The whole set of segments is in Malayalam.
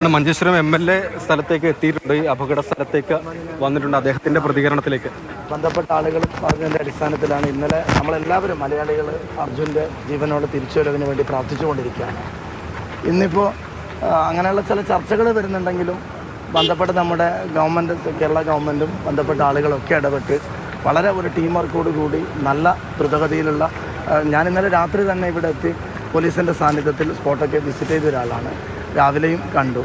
മഞ്ചേശ്വരം എം എൽ എ സ്ഥലത്തേക്ക് എത്തിയിട്ടുണ്ട്. ഈ അപകട സ്ഥലത്തേക്ക് വന്നിട്ടുണ്ട് അദ്ദേഹത്തിന്റെ പ്രതികരണത്തിലേക്ക്. ബന്ധപ്പെട്ട ആളുകൾ പറഞ്ഞതിന്റെ അടിസ്ഥാനത്തിലാണ് ഇന്നലെ നമ്മളെല്ലാവരും മലയാളികൾ അർജുന്റെ ജീവനോട് തിരിച്ചുവരവിന് വേണ്ടി പ്രാർത്ഥിച്ചുകൊണ്ടിരിക്കുകയാണ്. ഇന്നിപ്പോൾ അങ്ങനെയുള്ള ചില ചർച്ചകൾ വരുന്നുണ്ടെങ്കിലും ബന്ധപ്പെട്ട നമ്മുടെ ഗവൺമെന്റ് കേരള ഗവൺമെന്റും ബന്ധപ്പെട്ട ആളുകളൊക്കെ ഇടപെട്ട് വളരെ ഒരു ടീം വർക്കോട് കൂടി നല്ല ദ്രുതഗതിയിലുള്ള ഞാൻ ഇന്നലെ രാത്രി തന്നെ ഇവിടെ എത്തി പോലീസിന്റെ സാന്നിധ്യത്തിൽ സ്പോട്ടൊക്കെ വിസിറ്റ് ചെയ്ത ഒരാളാണ് രാവിലെയും കണ്ടു.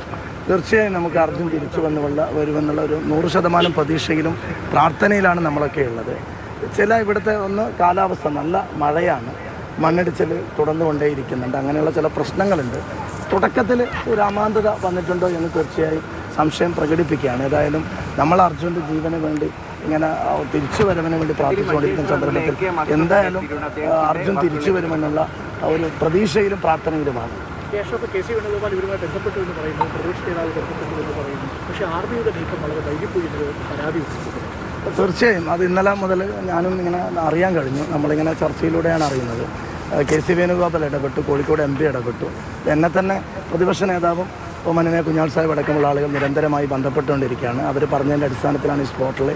തീർച്ചയായും നമുക്ക് അർജുൻ തിരിച്ചു വന്നുള്ള വരുമെന്നുള്ള ഒരു നൂറ് ശതമാനം പ്രതീക്ഷയിലും പ്രാർത്ഥനയിലാണ് നമ്മളൊക്കെ ഉള്ളത്. ചില ഇവിടുത്തെ ഒന്ന് കാലാവസ്ഥ നല്ല മഴയാണ്. മണ്ണിടിച്ചിൽ തുടർന്നുകൊണ്ടേയിരിക്കുന്നുണ്ട്. അങ്ങനെയുള്ള ചില പ്രശ്നങ്ങളുണ്ട്. തുടക്കത്തിൽ ഒരു അമാന്തത വന്നിട്ടുണ്ടോ എന്ന് തീർച്ചയായും സംശയം പ്രകടിപ്പിക്കുകയാണ്. ഏതായാലും നമ്മൾ അർജുന്റെ ജീവന് വേണ്ടി ഇങ്ങനെ തിരിച്ചു വരവിന് വേണ്ടി പ്രാർത്ഥിച്ചുകൊണ്ടിരിക്കുന്ന സന്ദർഭത്തിൽ എന്തായാലും അർജുൻ തിരിച്ചു വരുമെന്നുള്ള ഒരു പ്രതീക്ഷയിലും പ്രാർത്ഥനയിലുമാണ്. കേശവ കെ സി വേണുഗോപാൽ ഇവരുമായി ബന്ധപ്പെട്ടു എന്ന് പറയുന്നു. പ്രതിപക്ഷ നേതാവ് ബന്ധപ്പെട്ടു എന്ന് പറയുന്നു. പക്ഷേ ആർ ബിയുടെ നീക്കം വളരെ വൈകിപ്പോയി എന്നൊരു പരാതി തീർച്ചയായും. അത് ഇന്നലെ മുതൽ ഞാനും ഇങ്ങനെ അറിയാൻ കഴിഞ്ഞു. നമ്മളിങ്ങനെ ചർച്ചയിലൂടെയാണ് അറിയുന്നത്. കെ സി വേണുഗോപാൽ ഇടപെട്ടു കോഴിക്കോട് എം പി ഇടപെട്ടു. എന്നെ തന്നെ പ്രതിപക്ഷ നേതാവും ഒമനെ കുഞ്ഞാൾ സാഹിബ് അടക്കമുള്ള ആളുകൾ നിരന്തരമായി ബന്ധപ്പെട്ടുകൊണ്ടിരിക്കുകയാണ്. അവർ പറഞ്ഞതിന്റെ അടിസ്ഥാനത്തിലാണ് ഈ സ്പോട്ടിൽ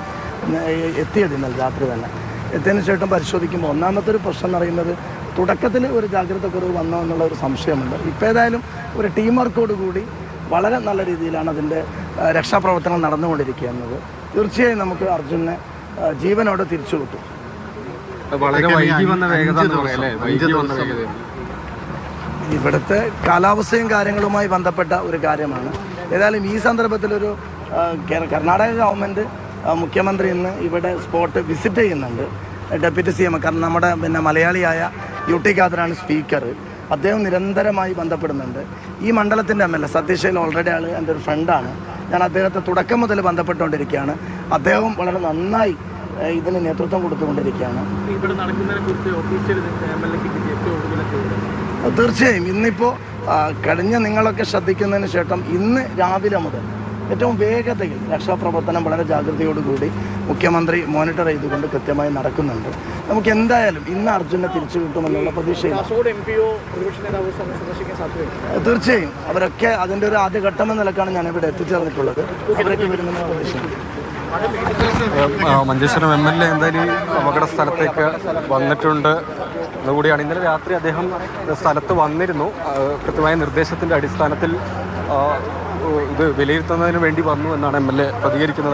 എത്തിയത് ഇന്നലെ രാത്രി തന്നെ. എത്തിയതിനു ശേഷം പരിശോധിക്കുമ്പോൾ ഒന്നാമത്തെ ഒരു പ്രശ്നം എന്ന് പറയുന്നത് തുടക്കത്തിൽ ഒരു ജാഗ്രത കുറവ് വന്നോ എന്നുള്ള ഒരു സംശയമുണ്ട്. ഇപ്പോൾ ഏതായാലും ഒരു ടീം വർക്കോട് കൂടി വളരെ നല്ല രീതിയിലാണ് അതിന്റെ രക്ഷാപ്രവർത്തനം നടന്നുകൊണ്ടിരിക്കുക എന്നത് തീർച്ചയായും നമുക്ക് അർജുനെ ജീവനോടെ തിരിച്ചു കിട്ടും. വളരെ വൈകി വന്ന വേഗത എന്ന് പറയാം വൈകി വന്ന വേഗത. ഇവിടുത്തെ കാലാവസ്ഥയും കാര്യങ്ങളുമായി ബന്ധപ്പെട്ട ഒരു കാര്യമാണ്. ഏതായാലും ഈ സന്ദർഭത്തിലൊരു ഒരു കർണാടക ഗവൺമെന്റ് മുഖ്യമന്ത്രി ഇന്ന് ഇവിടെ സ്പോട്ട് വിസിറ്റ് ചെയ്യുന്നുണ്ട്. ഡെപ്യൂട്ടി സി എം കാരണം നമ്മുടെ പിന്നെ മലയാളിയായ യു ടി ഖാദറാണ് സ്പീക്കർ. അദ്ദേഹം നിരന്തരമായി ബന്ധപ്പെടുന്നുണ്ട്. ഈ മണ്ഡലത്തിന്റെ എം എൽ എ സതീശയിൽ ഓൾറെഡി ആൾ എന്റെ ഒരു ഫ്രണ്ടാണ് ഞാൻ അദ്ദേഹത്തെ തുടക്കം മുതൽ ബന്ധപ്പെട്ടുകൊണ്ടിരിക്കുകയാണ്. അദ്ദേഹം വളരെ നന്നായി ഇതിന് നേതൃത്വം കൊടുത്തുകൊണ്ടിരിക്കുകയാണ്. തീർച്ചയായും. ഇന്നിപ്പോൾ കഴിഞ്ഞ നിങ്ങളൊക്കെ ശ്രദ്ധിക്കുന്നതിന് ശേഷം ഇന്ന് രാവിലെ മുതൽ ഏറ്റവും വേഗതയിൽ രക്ഷാപ്രവർത്തനം വളരെ ജാഗ്രതയോടുകൂടി മുഖ്യമന്ത്രി മോണിറ്റർ ചെയ്തുകൊണ്ട് കൃത്യമായി നടക്കുന്നുണ്ട്. നമുക്ക് എന്തായാലും ഇന്ന് അർജുനെ തിരിച്ചു കിട്ടുമെന്നുള്ള പ്രതീക്ഷയില്ല. തീർച്ചയായും. അവരൊക്കെ അതിന്റെ ഒരു ആദ്യഘട്ടം എന്ന നിലക്കാണ് ഞാനിവിടെ എത്തിച്ചേർന്നിട്ടുള്ളത്. അവരൊക്കെ വരുമെന്ന് പ്രതീക്ഷിക്കുന്നു ആ, മഞ്ചേശ്വരം എം എൽ എ എന്തായാലും അപകട സ്ഥലത്തേക്ക് വന്നിട്ടുണ്ട്. അതുകൂടിയാണ്. ഇന്നലെ രാത്രി അദ്ദേഹം സ്ഥലത്ത് വന്നിരുന്നു. കൃത്യമായ നിർദ്ദേശത്തിന്റെ അടിസ്ഥാനത്തിൽ ഇത് വിലയിരുത്തുന്നതിന് വേണ്ടി വന്നു എന്നാണ് എം എൽ എ പ്രതികരിക്കുന്നത്.